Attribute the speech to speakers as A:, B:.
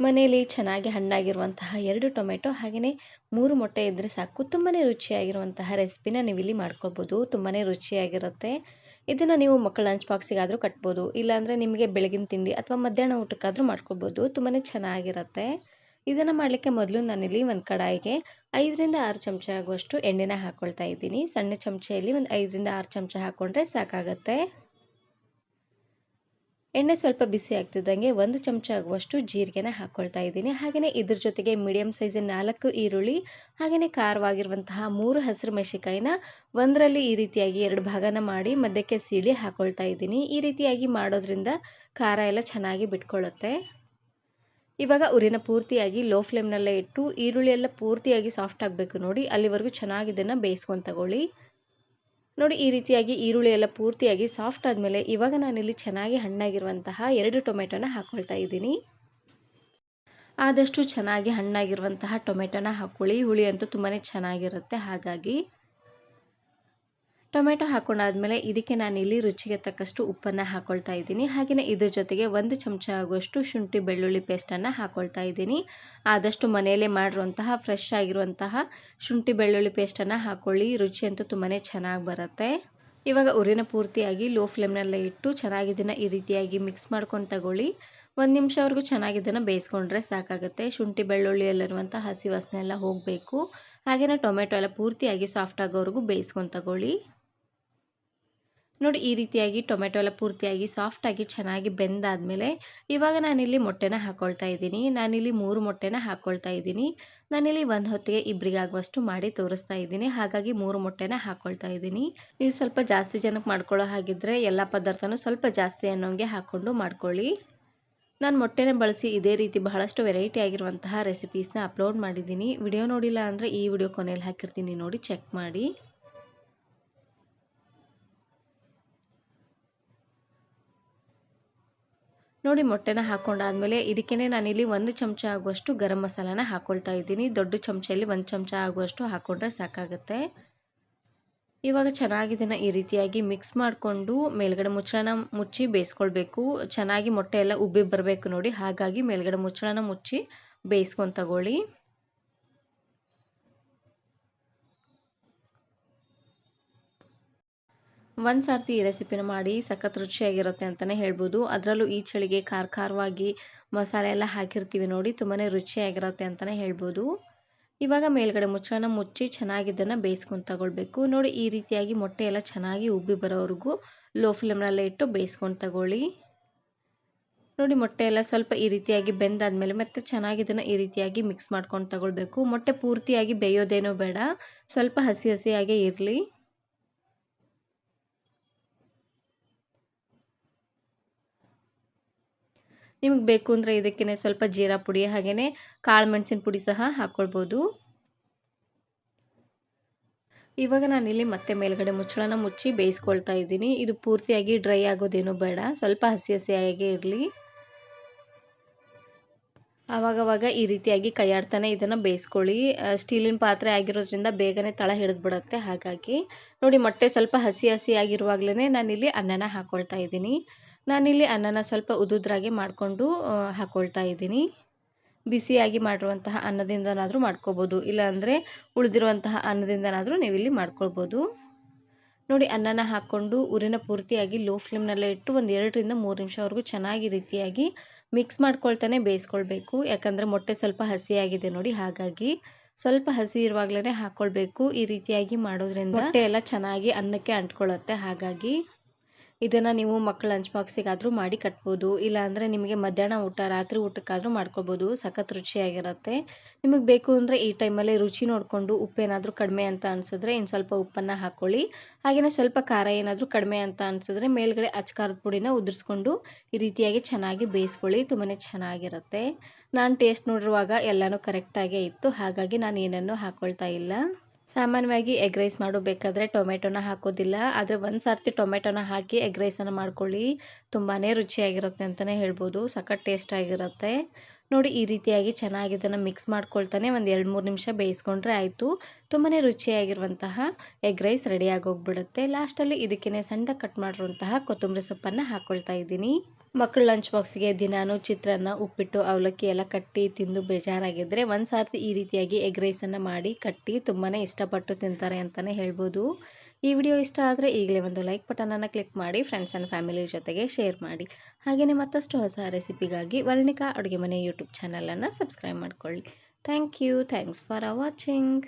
A: ಮನೆಯಲ್ಲಿ ಚೆನ್ನಾಗಿ ಹಣ್ಣಾಗಿರುವಂತಹ ಎರಡು ಟೊಮೆಟೊ ಹಾಗೆಯೇ ಮೂರು ಮೊಟ್ಟೆ ಇದ್ದರೆ ಸಾಕು. ತುಂಬಾ ರುಚಿಯಾಗಿರುವಂತಹ ರೆಸಿಪಿನ ನೀವಿಲ್ಲಿ ಮಾಡ್ಕೊಳ್ಬೋದು. ತುಂಬಾ ರುಚಿಯಾಗಿರುತ್ತೆ. ಇದನ್ನು ನೀವು ಮಕ್ಕಳ ಲಂಚ್ ಬಾಕ್ಸಿಗಾದರೂ ಕಟ್ಬೋದು. ಇಲ್ಲಾಂದರೆ ನಿಮಗೆ ಬೆಳಗಿನ ತಿಂಡಿ ಅಥವಾ ಮಧ್ಯಾಹ್ನ ಊಟಕ್ಕಾದರೂ ಮಾಡ್ಕೊಬೋದು ತುಂಬಾ ಚೆನ್ನಾಗಿರುತ್ತೆ. ಇದನ್ನು ಮಾಡಲಿಕ್ಕೆ ಮೊದಲು ನಾನಿಲ್ಲಿ ಒಂದು ಕಡಾಯಿಗೆ ಐದರಿಂದ ಆರು ಚಮಚ ಆಗುವಷ್ಟು ಎಣ್ಣೆನ ಹಾಕ್ಕೊಳ್ತಾ ಇದ್ದೀನಿ. ಸಣ್ಣ ಚಮಚೆಯಲ್ಲಿ ಒಂದು ಐದರಿಂದ ಆರು ಚಮಚ ಹಾಕ್ಕೊಂಡ್ರೆ ಸಾಕಾಗತ್ತೆ. ಎಣ್ಣೆ ಸ್ವಲ್ಪ ಬಿಸಿ ಆಗ್ತಿದ್ದಂಗೆ ಒಂದು ಚಮಚ ಆಗುವಷ್ಟು ಜೀರಿಗೆನ ಹಾಕ್ಕೊಳ್ತಾ ಇದ್ದೀನಿ. ಹಾಗೆಯೇ ಇದ್ರ ಜೊತೆಗೆ ಮೀಡಿಯಮ್ ಸೈಜಿನ ನಾಲ್ಕು ಈರುಳ್ಳಿ ಹಾಗೆಯೇ ಖಾರವಾಗಿರುವಂತಹ ಮೂರು ಹಸಿರು ಮೆಣಸಿಕಾಯಿನ ಒಂದರಲ್ಲಿ ಈ ರೀತಿಯಾಗಿ ಎರಡು ಭಾಗನ ಮಾಡಿ ಮಧ್ಯಕ್ಕೆ ಸೀಳಿ ಹಾಕ್ಕೊಳ್ತಾ ಇದ್ದೀನಿ. ಈ ರೀತಿಯಾಗಿ ಮಾಡೋದ್ರಿಂದ ಖಾರ ಎಲ್ಲ ಚೆನ್ನಾಗಿ ಬಿಟ್ಕೊಳ್ಳುತ್ತೆ. ಇವಾಗ ಉರಿನ ಪೂರ್ತಿಯಾಗಿ ಲೋ ಫ್ಲೇಮ್ನಲ್ಲೇ ಇಟ್ಟು ಈರುಳ್ಳಿ ಎಲ್ಲ ಪೂರ್ತಿಯಾಗಿ ಸಾಫ್ಟ್ ಆಗಬೇಕು ನೋಡಿ. ಅಲ್ಲಿವರೆಗೂ ಚೆನ್ನಾಗಿ ಇದನ್ನು ಬೇಯಿಸ್ಕೊಂಡು ತಗೊಳ್ಳಿ. ನೋಡಿ, ಈ ರೀತಿಯಾಗಿ ಈರುಳ್ಳಿ ಎಲ್ಲ ಪೂರ್ತಿಯಾಗಿ ಸಾಫ್ಟ್ ಆದಮೇಲೆ ಇವಾಗ ನಾನಿಲ್ಲಿ ಚೆನ್ನಾಗಿ ಹಣ್ಣಾಗಿರುವಂತಹ ಎರಡು ಟೊಮೆಟೊನ ಹಾಕ್ಕೊಳ್ತಾ ಇದ್ದೀನಿ. ಆದಷ್ಟು ಚೆನ್ನಾಗಿ ಹಣ್ಣಾಗಿರುವಂತಹ ಟೊಮೆಟೊನ ಹಾಕ್ಕೊಳ್ಳಿ ಹುಳಿ ಅಂತೂ ತುಂಬಾ ಚೆನ್ನಾಗಿರುತ್ತೆ ಹಾಗಾಗಿ. ಟೊಮೆಟೊ ಹಾಕೊಂಡಾದ್ಮೇಲೆ ಇದಕ್ಕೆ ನಾನಿಲ್ಲಿ ರುಚಿಗೆ ತಕ್ಕಷ್ಟು ಉಪ್ಪನ್ನು ಹಾಕ್ಕೊಳ್ತಾ ಇದ್ದೀನಿ. ಹಾಗೆಯೇ ಇದ್ರ ಜೊತೆಗೆ ಒಂದು ಚಮಚ ಆಗುವಷ್ಟು ಶುಂಠಿ ಬೆಳ್ಳುಳ್ಳಿ ಪೇಸ್ಟನ್ನು ಹಾಕ್ಕೊಳ್ತಾ ಇದ್ದೀನಿ. ಆದಷ್ಟು ಮನೆಯಲ್ಲೇ ಮಾಡಿರುವಂತಹ ಫ್ರೆಶ್ ಆಗಿರುವಂತಹ ಶುಂಠಿ ಬೆಳ್ಳುಳ್ಳಿ ಪೇಸ್ಟನ್ನು ಹಾಕ್ಕೊಳ್ಳಿ ರುಚಿ ಅಂತೂ ತುಂಬಾ ಚೆನ್ನಾಗಿ ಬರುತ್ತೆ. ಇವಾಗ ಉರಿನ ಪೂರ್ತಿಯಾಗಿ ಲೋ ಫ್ಲೇಮ್ನೆಲ್ಲ ಇಟ್ಟು ಚೆನ್ನಾಗಿ ಇದನ್ನು ಈ ರೀತಿಯಾಗಿ ಮಿಕ್ಸ್ ಮಾಡ್ಕೊಂಡು ತಗೊಳ್ಳಿ. ಒಂದು ನಿಮಿಷವರೆಗೂ ಚೆನ್ನಾಗಿ ಇದನ್ನು ಬೇಯಿಸ್ಕೊಂಡ್ರೆ ಸಾಕಾಗುತ್ತೆ. ಶುಂಠಿ ಬೆಳ್ಳುಳ್ಳಿಯಲ್ಲಿರುವಂಥ ಹಸಿ ವಾಸನೆ ಎಲ್ಲ ಹೋಗಬೇಕು. ಹಾಗೆಯೇ ಟೊಮೆಟೊ ಎಲ್ಲ ಪೂರ್ತಿಯಾಗಿ ಸಾಫ್ಟ್ ಆಗೋವರೆಗೂ ಬೇಯಿಸ್ಕೊಂಡು ತಗೊಳ್ಳಿ. ನೋಡಿ ಈ ರೀತಿಯಾಗಿ ಟೊಮೆಟೊ ಎಲ್ಲ ಪೂರ್ತಿಯಾಗಿ ಸಾಫ್ಟಾಗಿ ಚೆನ್ನಾಗಿ ಬೆಂದಾದಮೇಲೆ ಇವಾಗ ನಾನಿಲ್ಲಿ ಮೊಟ್ಟೆನ ಹಾಕ್ಕೊಳ್ತಾ ಇದ್ದೀನಿ. ನಾನಿಲ್ಲಿ ಮೂರು ಮೊಟ್ಟೆನ ಹಾಕ್ಕೊಳ್ತಾ ಇದ್ದೀನಿ. ನಾನಿಲ್ಲಿ ಒಂದು ಹೊತ್ತಿಗೆ ಇಬ್ಬರಿಗಾಗುವಷ್ಟು ಮಾಡಿ ತೋರಿಸ್ತಾ ಇದ್ದೀನಿ. ಹಾಗಾಗಿ ಮೂರು ಮೊಟ್ಟೆನ ಹಾಕ್ಕೊಳ್ತಾ ಇದ್ದೀನಿ. ನೀವು ಸ್ವಲ್ಪ ಜಾಸ್ತಿ ಜನಕ್ಕೆ ಮಾಡ್ಕೊಳ್ಳೋ ಹಾಗಿದ್ರೆ ಎಲ್ಲ ಪದಾರ್ಥನೂ ಸ್ವಲ್ಪ ಜಾಸ್ತಿ ಅನ್ನೋಂಗೆ ಹಾಕ್ಕೊಂಡು ಮಾಡ್ಕೊಳ್ಳಿ. ನಾನು ಮೊಟ್ಟೆನ ಬಳಸಿ ಇದೇ ರೀತಿ ಬಹಳಷ್ಟು ವೆರೈಟಿ ಆಗಿರುವಂತಹ ರೆಸಿಪೀಸ್ನ ಅಪ್ಲೋಡ್ ಮಾಡಿದ್ದೀನಿ. ವಿಡಿಯೋ ನೋಡಿಲ್ಲ ಅಂದರೆ ಈ ವಿಡಿಯೋ ಕೊನೆಯಲ್ಲಿ ಹಾಕಿರ್ತೀನಿ ನೋಡಿ ಚೆಕ್ ಮಾಡಿ. ನೋಡಿ ಮೊಟ್ಟೆನ ಹಾಕೊಂಡಾದ್ಮೇಲೆ ಇದಕ್ಕೇ ನಾನಿಲ್ಲಿ ಒಂದು ಚಮಚ ಆಗುವಷ್ಟು ಗರಂ ಮಸಾಲಾನ ಹಾಕ್ಕೊಳ್ತಾ ಇದ್ದೀನಿ. ದೊಡ್ಡ ಚಮಚಲ್ಲಿ ಒಂದು ಚಮಚ ಆಗುವಷ್ಟು ಹಾಕೊಂಡ್ರೆ ಸಾಕಾಗುತ್ತೆ. ಇವಾಗ ಚೆನ್ನಾಗಿ ಇದನ್ನು ಈ ರೀತಿಯಾಗಿ ಮಿಕ್ಸ್ ಮಾಡಿಕೊಂಡು ಮೇಲ್ಗಡೆ ಮುಚ್ಚಳನ ಮುಚ್ಚಿ ಬೇಯಿಸ್ಕೊಳ್ಬೇಕು. ಚೆನ್ನಾಗಿ ಮೊಟ್ಟೆ ಎಲ್ಲ ಉಬ್ಬಿ ಬರಬೇಕು ನೋಡಿ. ಹಾಗಾಗಿ ಮೇಲ್ಗಡೆ ಮುಚ್ಚಳನ ಮುಚ್ಚಿ ಬೇಯಿಸ್ಕೊಂಡು ತಗೊಳ್ಳಿ. ಒಂದು ಸರ್ತಿ ಈ ರೆಸಿಪಿನ ಮಾಡಿ ಸಖತ್ ರುಚಿಯಾಗಿರುತ್ತೆ ಅಂತಲೇ ಹೇಳ್ಬೋದು. ಅದರಲ್ಲೂ ಈ ಚಳಿಗೆ ಖಾರ ಖಾರವಾಗಿ ಮಸಾಲೆ ಎಲ್ಲ ಹಾಕಿರ್ತೀವಿ ನೋಡಿ ತುಂಬಾ ರುಚಿಯಾಗಿರುತ್ತೆ ಅಂತಲೇ ಹೇಳ್ಬೋದು. ಇವಾಗ ಮೇಲ್ಗಡೆ ಮುಚ್ಚಳನ ಮುಚ್ಚಿ ಚೆನ್ನಾಗಿದ್ದನ್ನು ಬೇಯಿಸ್ಕೊಂಡು ತಗೊಳ್ಬೇಕು. ನೋಡಿ, ಈ ರೀತಿಯಾಗಿ ಮೊಟ್ಟೆ ಎಲ್ಲ ಚೆನ್ನಾಗಿ ಉಬ್ಬಿ ಬರೋವರೆಗೂ ಲೋ ಫ್ಲೇಮ್ನಲ್ಲೇ ಇಟ್ಟು ಬೇಯಿಸ್ಕೊಂಡು ತಗೊಳ್ಳಿ. ನೋಡಿ, ಮೊಟ್ಟೆ ಎಲ್ಲ ಸ್ವಲ್ಪ ಈ ರೀತಿಯಾಗಿ ಬೆಂದಾದ್ಮೇಲೆ ಮತ್ತೆ ಚೆನ್ನಾಗಿ ಇದನ್ನು ಈ ರೀತಿಯಾಗಿ ಮಿಕ್ಸ್ ಮಾಡ್ಕೊಂಡು ತಗೊಳ್ಬೇಕು. ಮೊಟ್ಟೆ ಪೂರ್ತಿಯಾಗಿ ಬೇಯೋದೇನೂ ಬೇಡ. ಸ್ವಲ್ಪ ಹಸಿ ಹಸಿಯಾಗೇ ಇರಲಿ. ನಿಮಗೆ ಬೇಕು ಅಂದರೆ ಇದಕ್ಕೇ ಸ್ವಲ್ಪ ಜೀರಾ ಪುಡಿ ಹಾಗೆಯೇ ಕಾಳು ಮೆಣಸಿನ ಪುಡಿ ಸಹ ಹಾಕ್ಕೊಳ್ಬೋದು ಇವಾಗ ನಾನಿಲ್ಲಿ ಮತ್ತೆ ಮೇಲ್ಗಡೆ ಮುಚ್ಚಳನ ಮುಚ್ಚಿ ಬೇಯಿಸ್ಕೊಳ್ತಾ ಇದ್ದೀನಿ. ಇದು ಪೂರ್ತಿಯಾಗಿ ಡ್ರೈ ಆಗೋದೇನು ಬೇಡ. ಸ್ವಲ್ಪ ಹಸಿ ಹಸಿಯಾಗೆ ಇರಲಿ. ಆವಾಗವಾಗ ಈ ರೀತಿಯಾಗಿ ಕೈಯಾಡ್ತಾನೆ ಇದನ್ನು ಬೇಯಿಸ್ಕೊಳ್ಳಿ. ಸ್ಟೀಲಿನ ಪಾತ್ರೆ ಆಗಿರೋದ್ರಿಂದ ಬೇಗನೆ ತಳ ಹಿಡಿದ್ಬಿಡುತ್ತೆ ಹಾಗಾಗಿ. ನೋಡಿ, ಮೊಟ್ಟೆ ಸ್ವಲ್ಪ ಹಸಿ ಹಸಿಯಾಗಿರುವಾಗಲೇ ನಾನಿಲ್ಲಿ ಅನ್ನನ ಹಾಕ್ಕೊಳ್ತಾ ಇದ್ದೀನಿ. ನಾನಿಲ್ಲಿ ಅನ್ನನ ಸ್ವಲ್ಪ ಉದುದ್ರಾಗೆ ಮಾಡಿಕೊಂಡು ಹಾಕ್ಕೊಳ್ತಾ ಇದ್ದೀನಿ. ಬಿಸಿಯಾಗಿ ಮಾಡಿರುವಂತಹ ಅನ್ನದಿಂದನಾದರೂ ಮಾಡ್ಕೋಬೋದು. ಇಲ್ಲಾಂದರೆ ಉಳಿದಿರುವಂತಹ ಅನ್ನದಿಂದನಾದರೂ ನೀವು ಇಲ್ಲಿ ಮಾಡ್ಕೊಳ್ಬೋದು. ನೋಡಿ, ಅನ್ನನ ಹಾಕ್ಕೊಂಡು ಉರಿನ ಪೂರ್ತಿಯಾಗಿ ಲೋ ಫ್ಲೇಮ್ನಲ್ಲೇ ಇಟ್ಟು ಒಂದು ಎರಡರಿಂದ ಮೂರು ನಿಮಿಷವರೆಗೂ ಚೆನ್ನಾಗಿ ರೀತಿಯಾಗಿ ಮಿಕ್ಸ್ ಮಾಡ್ಕೊಳ್ತಾನೆ ಬೇಯಿಸ್ಕೊಳ್ಬೇಕು. ಯಾಕಂದರೆ ಮೊಟ್ಟೆ ಸ್ವಲ್ಪ ಹಸಿಯಾಗಿದೆ ನೋಡಿ, ಹಾಗಾಗಿ ಸ್ವಲ್ಪ ಹಸಿ ಇರುವಾಗಲೇ ಹಾಕ್ಕೊಳ್ಬೇಕು ಈ ರೀತಿಯಾಗಿ ಮಾಡೋದ್ರಿಂದ ಮೊಟ್ಟೆ ಎಲ್ಲ ಚೆನ್ನಾಗಿ ಅನ್ನಕ್ಕೆ ಅಂಟ್ಕೊಳ್ಳುತ್ತೆ, ಹಾಗಾಗಿ. ಇದನ್ನು ನೀವು ಮಕ್ಕಳ ಲಂಚ್ ಬಾಕ್ಸಿಗಾದರೂ ಮಾಡಿ ಕಟ್ಬೋದು. ಇಲ್ಲಾಂದರೆ ನಿಮಗೆ ಮಧ್ಯಾಹ್ನ ಊಟ, ರಾತ್ರಿ ಊಟಕ್ಕಾದರೂ ಮಾಡ್ಕೊಬೋದು ಸಖತ್ ರುಚಿಯಾಗಿರುತ್ತೆ. ನಿಮಗೆ ಬೇಕು ಅಂದರೆ ಈ ಟೈಮಲ್ಲಿ ರುಚಿ ನೋಡಿಕೊಂಡು ಉಪ್ಪೇನಾದರೂ ಕಡಿಮೆ ಅಂತ ಅನಿಸಿದ್ರೆ ಇನ್ನು ಸ್ವಲ್ಪ ಉಪ್ಪನ್ನು ಹಾಕ್ಕೊಳ್ಳಿ ಹಾಗೆಯೇ ಸ್ವಲ್ಪ ಖಾರ ಏನಾದರೂ ಕಡಿಮೆ ಅಂತ ಅನಿಸಿದ್ರೆ ಮೇಲ್ಗಡೆ ಅಚ್ಕಾರದ ಪುಡಿನ ಉದುರಿಸ್ಕೊಂಡು ಈ ರೀತಿಯಾಗಿ ಚೆನ್ನಾಗಿ ಬೇಯಿಸ್ಕೊಳ್ಳಿ. ತುಂಬಾ ಚೆನ್ನಾಗಿರುತ್ತೆ. ನಾನು ಟೇಸ್ಟ್ ನೋಡಿರುವಾಗ ಎಲ್ಲನೂ ಕರೆಕ್ಟಾಗೇ ಇತ್ತು. ಹಾಗಾಗಿ ನಾನು ಏನನ್ನೂ ಹಾಕ್ಕೊಳ್ತಾ ಇಲ್ಲ. ಸಾಮಾನ್ಯವಾಗಿ ಎಗ್ ರೈಸ್ ಮಾಡಬೇಕಾದ್ರೆ ಟೊಮೆಟೊನ ಹಾಕೋದಿಲ್ಲ. ಆದರೆ ಒಂದು ಸರ್ತಿ ಟೊಮೆಟೊನ ಹಾಕಿ ಎಗ್ ರೈಸನ್ನು ಮಾಡ್ಕೊಳ್ಳಿ. ತುಂಬಾ ರುಚಿಯಾಗಿರುತ್ತೆ ಅಂತಲೇ ಹೇಳ್ಬೋದು. ಸಖತ್ ಟೇಸ್ಟ್ ಆಗಿರುತ್ತೆ. ನೋಡಿ, ಈ ರೀತಿಯಾಗಿ ಚೆನ್ನಾಗಿ ಇದನ್ನು ಮಿಕ್ಸ್ ಮಾಡ್ಕೊಳ್ತಾನೆ ಒಂದು ಎರಡು ಮೂರು ನಿಮಿಷ ಬೇಯಿಸ್ಕೊಂಡ್ರೆ ಆಯಿತು. ತುಂಬಾ ರುಚಿಯಾಗಿರುವಂತಹ ಎಗ್ ರೈಸ್ ರೆಡಿಯಾಗಿ ಹೋಗ್ಬಿಡುತ್ತೆ ಲಾಸ್ಟಲ್ಲಿ ಇದಕ್ಕೇ ಸಣ್ಣ ಕಟ್ ಮಾಡಿರುವಂತಹ ಕೊತ್ತಂಬರಿ ಸೊಪ್ಪನ್ನು ಹಾಕ್ಕೊಳ್ತಾ ಇದ್ದೀನಿ. ಮಕ್ಕಳು ಲಂಚ್ ಬಾಕ್ಸ್ಗೆ ದಿನಾನು ಚಿತ್ರಾನ್ನ, ಉಪ್ಪಿಟ್ಟು, ಅವಲಕ್ಕಿ ಎಲ್ಲ ಕಟ್ಟಿ ತಿಂದು ಬೇಜಾರಾಗಿದ್ದರೆ ಒಂದು ಸಾರ್ತಿ ಈ ರೀತಿಯಾಗಿ ಎಗ್ ರೈಸನ್ನು ಮಾಡಿ ಕಟ್ಟಿ ತುಂಬಾ ಇಷ್ಟಪಟ್ಟು ತಿಂತಾರೆ ಅಂತಲೇ ಹೇಳ್ಬೋದು. ಈ ವಿಡಿಯೋ ಇಷ್ಟ ಆದರೆ ಈಗಲೇ ಒಂದು ಲೈಕ್ ಬಟನನ್ನು ಕ್ಲಿಕ್ ಮಾಡಿ ಫ್ರೆಂಡ್ಸ್ ಆ್ಯಂಡ್ ಫ್ಯಾಮಿಲಿ ಜೊತೆಗೆ ಶೇರ್ ಮಾಡಿ. ಹಾಗೆಯೇ ಮತ್ತಷ್ಟು ಹೊಸ ರೆಸಿಪಿಗಾಗಿ ವರ್ಣಿಕಾ ಅಡುಗೆ ಮನೆ ಯೂಟ್ಯೂಬ್ ಚಾನಲನ್ನು ಸಬ್ಸ್ಕ್ರೈಬ್ ಮಾಡಿಕೊಳ್ಳಿ. Thank you thanks for watching